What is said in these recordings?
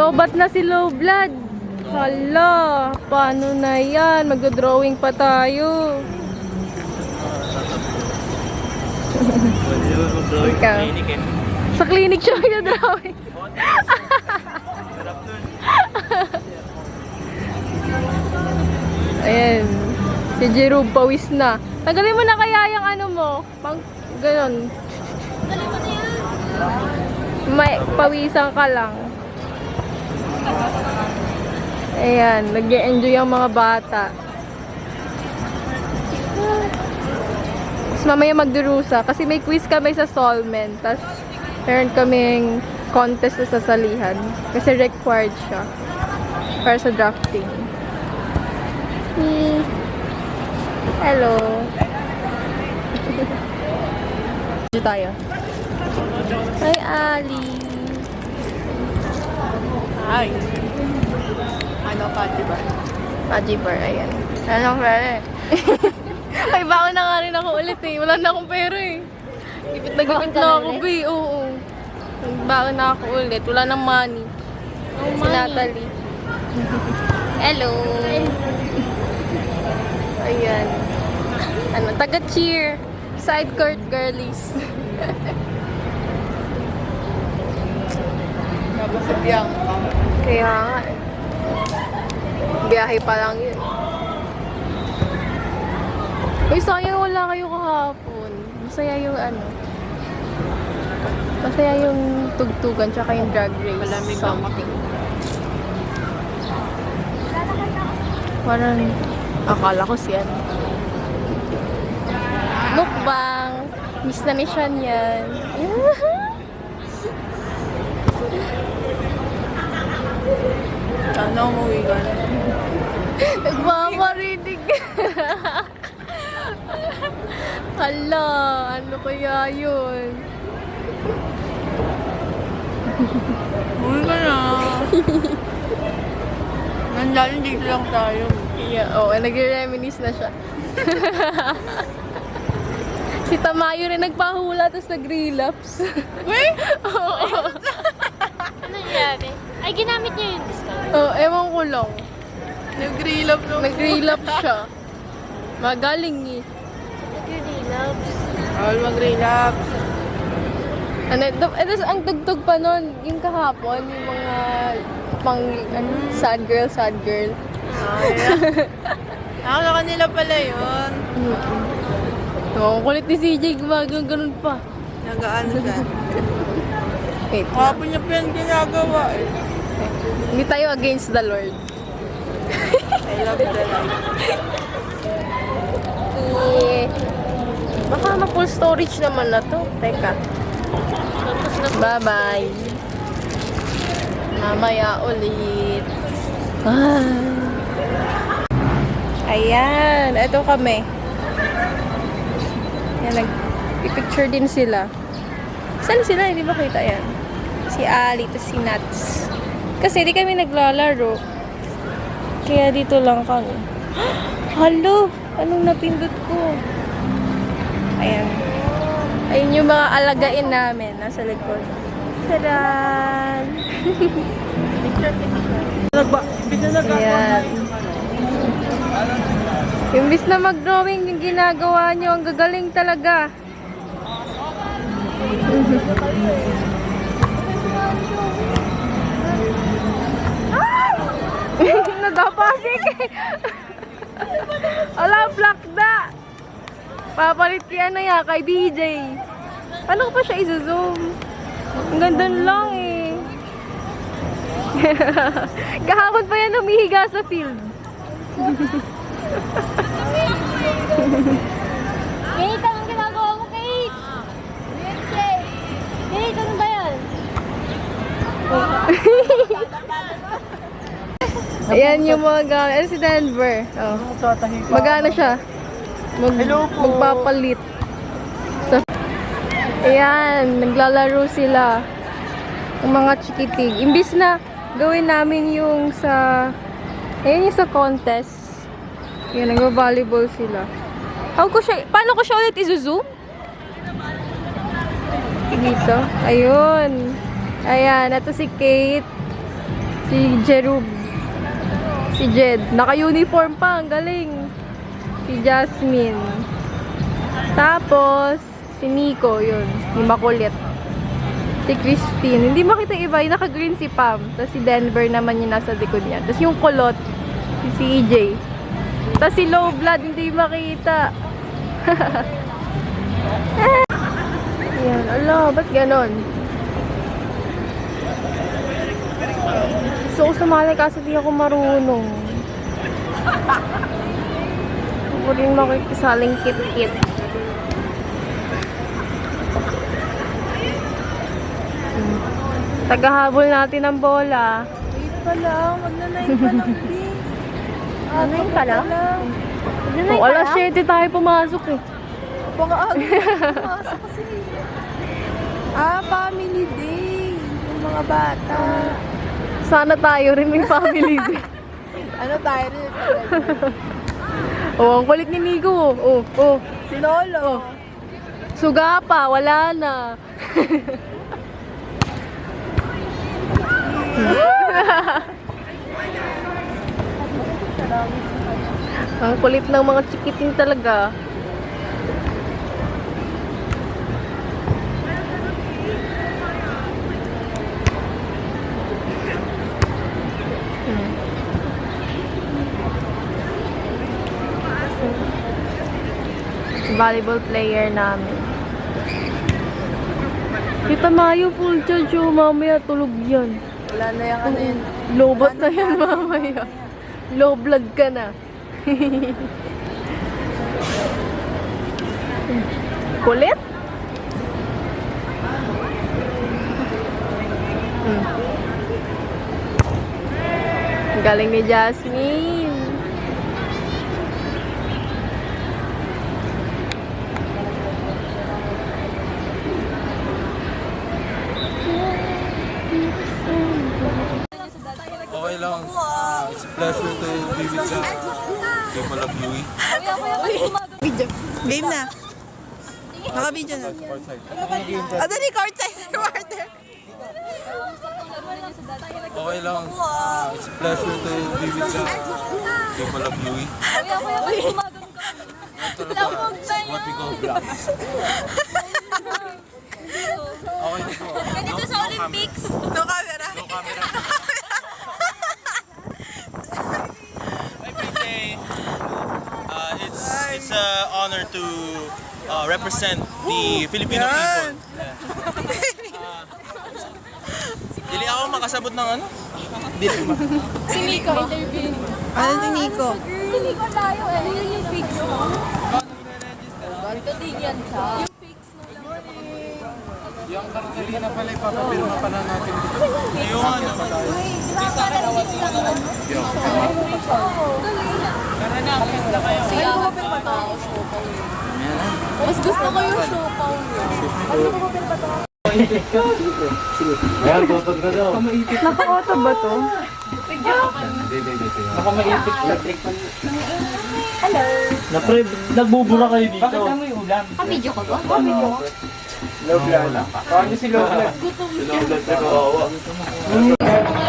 Lobat na si low blood. Hala, paano na yan? Magdodrawing pa tayo. Ikaw. Sa clinic siya magdodrawing. Ayan. Si Jerome pawis na. Tagalin mo na kaya yung ano mo. Pang, ganon. May pawisan ka lang. Ayan, nag enjoy ang mga bata. Tapos mamaya magdurusa kasi may quiz kami sa Solmen. Tapos meron kaming contest sa sasalihan. Kasi required siya. Para sa drafting. Hmm. Hello. Dito tayo. Hi, Ali. Hi. Ano ka, diba? Paji bar, ayan. Anong pwede? Ay, baka na nga rin ako ulit eh. Wala na akong pera eh. Ipit na gipit na ako, be. Oo. Baka na ako ulit. Wala nang money. si Natalie. Hello. Ayan. Ano, taga-cheer. Side court girlies. Tapos sa biyang. Kaya nga eh. Biyahe pa lang yun. Uy, sayang wala kayo kahapon. Masaya yung ano. Masaya yung tugtugan tsaka yung drag race. Malamig ang something. Parang, akala ko si ano. Mukbang. Miss na ni Sean yan. Sana umuwi ka na. Nagmamarinig. Hala, ano kaya yun? Umuwi ka na. Nandaan dito lang tayo. Yeah, oh, nagre-reminisce na siya. si Tamayo rin nagpahula tapos nag-relapse. Wait! Oo. Ano nangyari? Ay, ginamit niya yung discount. Oh, ewan ko lang. Nag-relap lang. Nag-relapse siya. Magaling eh. Nag-relapse. Bawal mag-relapse. Ano, ito, ito, ang tugtog pa nun, yung kahapon, yung mga pang, ano, sad girl, sad girl. Ay, Ako sa kanila pala yun. Oh, ang kulit ni CJ, gumagano ganun pa. Nagaano siya. Wait. Kapon niya pa yan ginagawa eh. Hindi tayo against the Lord. I love the life. full storage naman na to. Teka. Tapos Bye-bye. Mamaya ulit. Ah. Ayan. Ito kami. Yan, nag-picture din sila. Saan sila? Hindi ba kita yan? Si Ali, to si Nats. Kasi di kami naglalaro. Kaya dito lang kami. Halo! Anong napindot ko? Ayan. Ayun yung mga alagain namin. Nasa likod. Tadan! Ayan. Imbis na mag-drawing yung ginagawa nyo, ang gagaling talaga. Nadapasik eh. Ala, black da. Papalit kaya na yan kay BJ. Paano ko pa siya i-zoom? Ang ganda lang eh. Kahapon pa yan humihiga sa field. Kate, anong ginagawa mo, Kate? Kate, ano ba yan? Ayan yung mga gamit. Ayan si Denver. Oh. Magana siya. Mag Magpapalit. So, ayan, naglalaro sila. Ang mga chikitig. Imbis na gawin namin yung sa... Ayan yung sa contest. Ayan, nagva-volleyball sila. How ko siya... Paano ko siya ulit i-zoom? Dito. Ayun. Ayan, ito si Kate. Si Jerub. Si Jed. Naka-uniform pa. Ang galing. Si Jasmine. Tapos, si Nico, yun. Yung makulit. Si Christine. Hindi makita yung iba. Yung naka-green si Pam. Tapos si Denver naman yung nasa likod niya. Tapos yung kulot, si CJ. Tapos si Low Blood, hindi makita. Ayan. Ala, ba't ganon? Gusto ko sumali kasi di ako marunong. Ako rin makikisaling kit-kit. Tagahabol natin ng bola. Wait pa lang, magna-9 pa lang, din. Ano yung pala? Kung alas 7 tayo pumasok eh. Baka aga pumasok kasi. Ah, family day. Yung mga bata. Sana tayo rin may family day. Ano tayo rin? oh, ang kulit ni Migo. Oh, oh. Si Lolo. Suga pa, wala na. Ang kulit ng mga chikiting talaga. Volleyball player namin. Kita Mayo, full charge oh. Mamaya tulog yan. Wala na yung ano yun. Lobot na yan mamaya. Low blood ka na. Kulit? Hmm. Galing ni Jasmine. Okay lang. Uh, it's a pleasure to be with the of Yui. Game na. Naka-video na. Ah, dali, courtside reporter. Okay lang. Uh, it's a pleasure to be with the people of Yui. Ito na ba? What we call black. Okay na po. Ganito sa Olympics. No camera. No camera. Hi, PJ. Uh, it's it's an honor to uh, represent the Filipino Yan. people. Yeah. Uh, dili ako makasabot ng ano? Dili ba? Si Nico, interview. Ano si Nico? Si Nico tayo eh. Yun yung fix mo. Ganito din yan siya. Cartolina pala, ipapapirma pala natin dito. Ayun, ano. Mas gusto ko yung siopaw. Ayan, tutod ka daw. Ba to? Baka maipit ka. Hello. Napre, nagbubura kayo dito. Bakit kami ulam? Ka-video ka ba?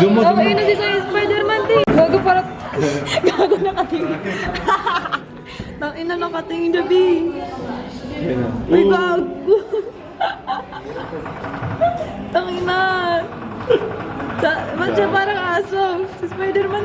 Dumo, Ako yun na si Spider-Man din. Gago para... Gago nakatingin. Tang ina nakatingin na bi. Uy, gago. Tang ina. Ba't siya parang aso? Si Spider-Man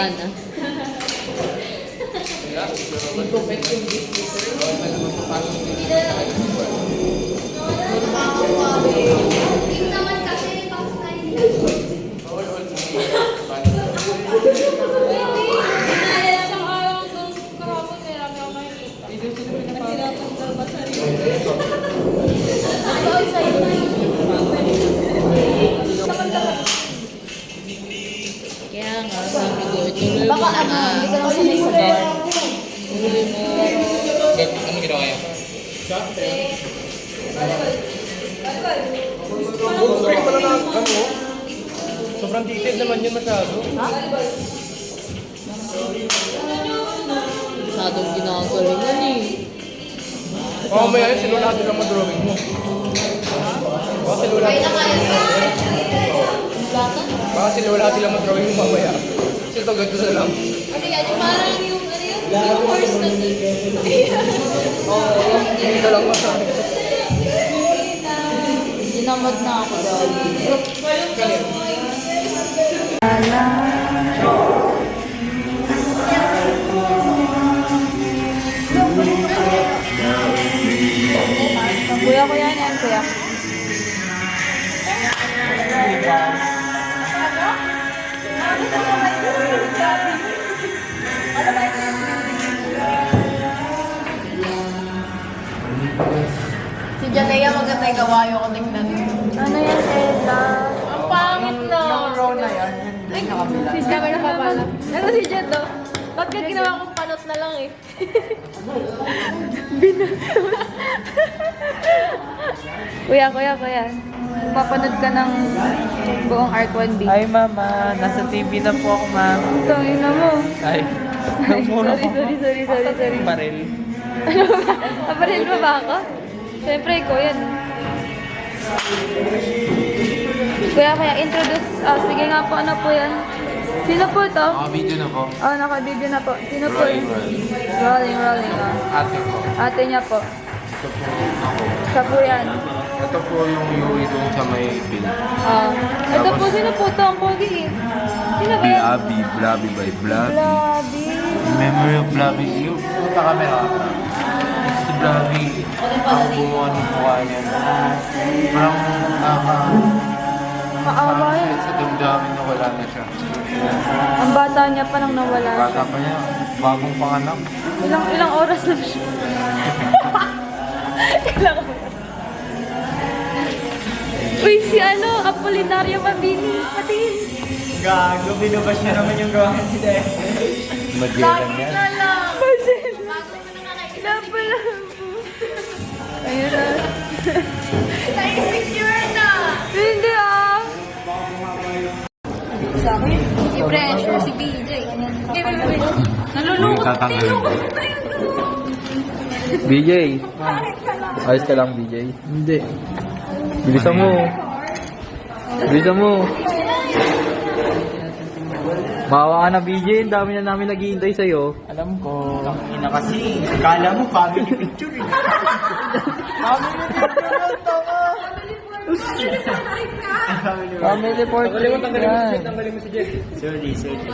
Sana. Kaya Baka sinula natin ang madrawing mo mamaya. Kasi ito, ganito na lang. Parang yung, ano yun? Yung horse na Oo, hindi na lang masabi. Dinamad na ako dahil. Kuya, Si Janea maganda yung gawayo ko tingnan. Ano yan, Ella? Ang pangit na. Si Jet na papala. Ano si Jet, do? Ba't ka ginawa kong panot na lang eh? Binastos. kuya, kuya, kuya. Papanood ka ng buong Arc 1B. Ay mama, nasa TV na po ako ma'am. Tangin na mo. Ay, Ay, sorry, sorry, sorry, sorry, sorry. Paril. Ano ba? Aparil mo ba ako? Siyempre, ikaw yan. Kuya, kaya introduce, ah, sige nga po, ano po yan? Sino po to? video na po. Oh, naka-video na po. Sino po Rolling, yun? Rolling, rolling. ah. Ate ko. Ate niya po. Ito po ako. Siya po yan. Ito po yung Yui doon sa may bill. Ah. ito po, sino po to? Ang pogi. Sino ba yan? Blabby, Blabby by Blabby. Blabby. Memory of Blabby. Yung puta camera. Si Blabby, ang gumawa ng mukha niya. Parang naka... Maawa yan. sa damdamin na wala na siya. Ang bata niya pa nang nawala siya. Bata pa niya, bagong panganak. Ilang ilang oras lang siya. ilang oras. Uy, si ano, Apolinario Mabini. Patingin. Gago, binabas niya naman yung gawa ni Dahil. Magellan yan. na lang. Magellan. Dapat lang po. Ayun na. Na-insecure na. Hindi ah. Sa akin? Si Pressure, si BJ. Hey, wait, wait. Nalulungkot. Nalulungkot na yun. BJ. Ayos ka lang, BJ. Hindi. Bilisan mo. Bilisan mo. Mawa ka na, BJ. Ang dami na namin naghihintay sa'yo. Alam ko. Ina kasi, kala mo family picture eh. Family portrait. Yan. Sorry, sorry.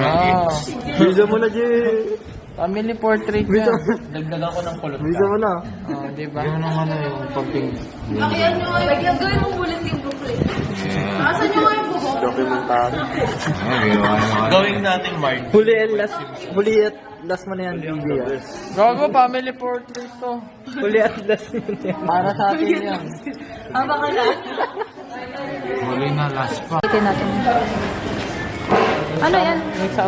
Ah. Bilisan mo na, Jay. Family portrait yan. Dagdagan ko ng kulot. Bilisan mo na. Oh, di ba? Yung naman na yung pagting... Ayan nyo nga, lagyan gawin mo ulit yung buhok. Asan nyo nga yung buhok? Ah, ginawa naman. Gawin natin, Mark. Huli at last. Huli at last mo na yan, BJ. Gago, family portrait to. Huli at last mo na yan. Para sa atin yan. Huli na, last pa. Ito natin. Ano yan? Ka?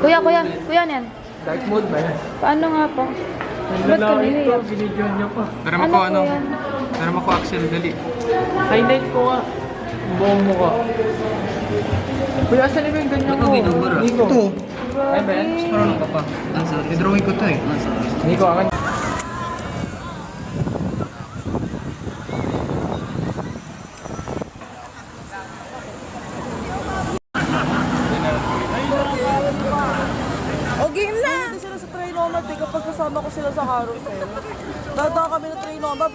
Kuya, kuya. Kuya, ano yan? Dark mode ba yan? Paano nga po? Ba't ka niliyak? binidyoan niya pa. Pero Ano ko po ano, yan? pero ko Axel dali. Highlight ko nga. Ang buong mukha. Kuya, saan ba yung ganyan mo? Nico. Ito. Ay ba yan? Marunong ka pa. Ah, sorry. Drawing ko to eh. Ah, sorry. Nico, akin. O game na! Dito sila sa Trinomad eh, kapag kasama ko sila sa carousel. Dadaan kami ng Trinomad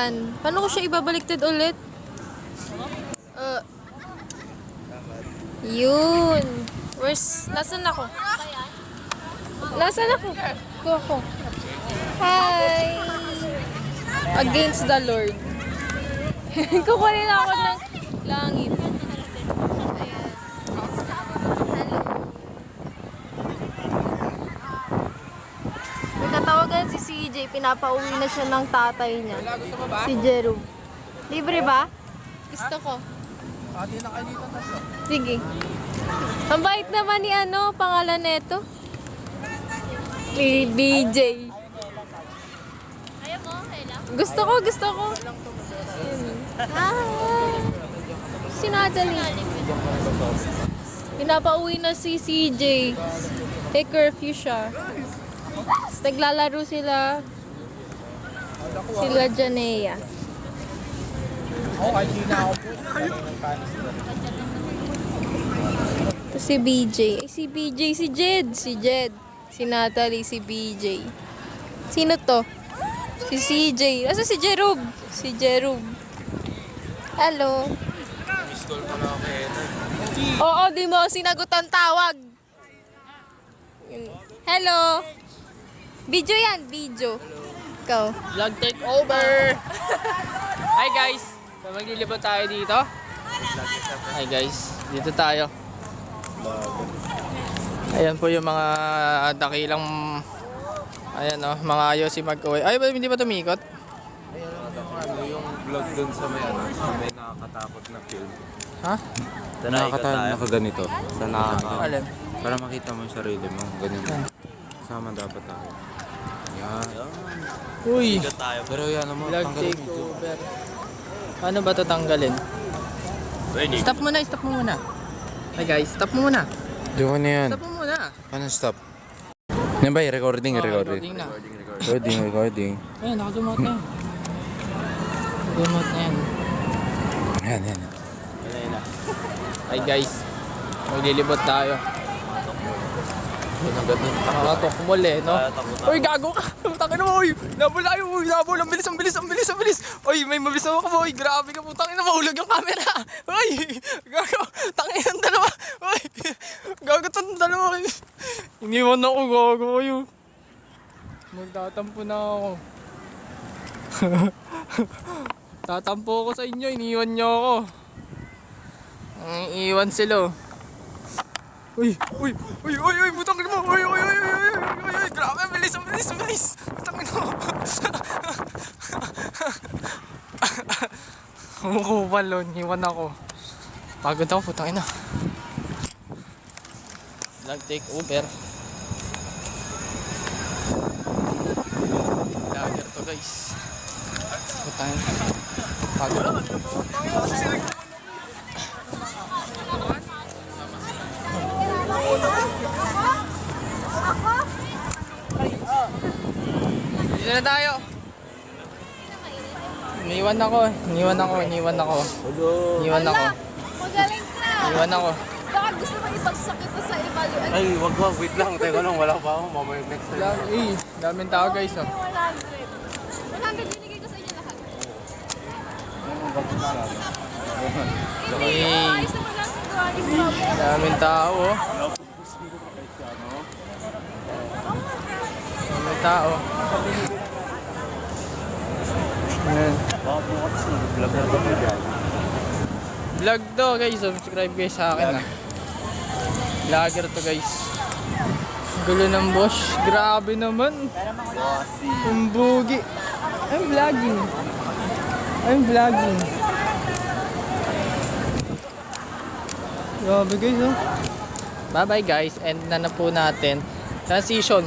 Ayan. Paano ko siya ibabaliktad ulit? Uh, yun. Where's... Nasaan ako? Nasaan ako? Go ako. Hi! Against the Lord. Kukunin ako ng langit. Ayan. Hello. May tatawagan si CJ, pinapauwi na siya ng tatay niya. Si Jerome. Libre ba? Gusto ko. Sige. Ang bait naman ni ano, pangalan neto? Ni BJ. Gusto ko, gusto ko. Ah, sinadali. Pinapauwi na si CJ. May curfew siya. Tapos naglalaro sila. Sila Janea. Tapos si BJ. Ay, si BJ, si Jed. Si Jed. Si Natalie, si BJ. Sino to? Si CJ. Asa si Jerome? Si Jerome. Hello. Oo, di mo sinagot ang tawag. Hello. Video yan, video. Ikaw. Vlog take over! Hi guys! So, maglilibot tayo dito. Hi guys, dito tayo. Ayan po yung mga dakilang Ayan oh, mga ayos si mag-uwi. Ay, ba hindi ba tumikot? Ano yung vlog dun sa may ano, sa may nakakatakot na film. Ha? Sa nakakatakot na kaganito. Sa nakakatakot. Para makita mo yung sarili mo, ganito. Kasama dapat tayo. Yan. Uy! Pero yan ano mo, Vlog tanggalin take mo. over. Paano ba ito tanggalin? Stop muna, stop mo muna. Hi guys, stop mo muna. Di ko na yan. Stop mo muna. Paano stop? Yan ba? Recording, Oh, recording. na. Recording, recording. Ayan, nakazumot na yan. Zumot na yan. Yan, yan. Hi guys, maglilibot tayo. Nakakatok mo eh, no? Uy, gago ka! Putangin mo, uy! Nabol tayo, uy! Nabol! Ang bilis, ang bilis, ang bilis, ang bilis! Uy, may mabilis ako po, uy! Grabe ka, putangin na mahulog yung camera! Uy! Gago! Tangin ang dalawa! Uy! Gago tong dalawa! uy. Iniwan ako, gago kayo. Magtatampo na ako. Tatampo ako sa inyo, iniwan niyo ako. Ang iwan sila. oh. Uy, uy, uy, uy, uy, putang ina mo. Uy, uy, uy, uy, uy, uy, uy, grabe, bilis, bilis, bilis. Putang ina mo. Kumukupan, lon. Iwan ako. Pagod ako, putang ina. Vlog take over. Lager to guys. Putang ina. Pagod. Dito na tayo. Iniwan ako, iniwan ako, iniwan ako. Iniwan ako, Magaling ka! iniwan ako. Baka gusto mo ibagsak ito sa evaluation. Ay, wag wag, wait lang. Teka lang, wala pa ako. Mamaya next time. Lang, eh, daming tao guys oh. 100. 100 binigay ko sa inyo lahat. Hindi, Eh, ayos naman lang ang gawa ni Bob. daming tao oh. Daming tao. Ayan. Vlog na kami dyan. Vlog to guys, subscribe guys sa akin ah. Vlogger to guys. Gulo ng boss, grabe naman. Ang bugi. I'm vlogging. I'm vlogging. Grabe guys oh. Bye bye guys, end na na po natin. Transition.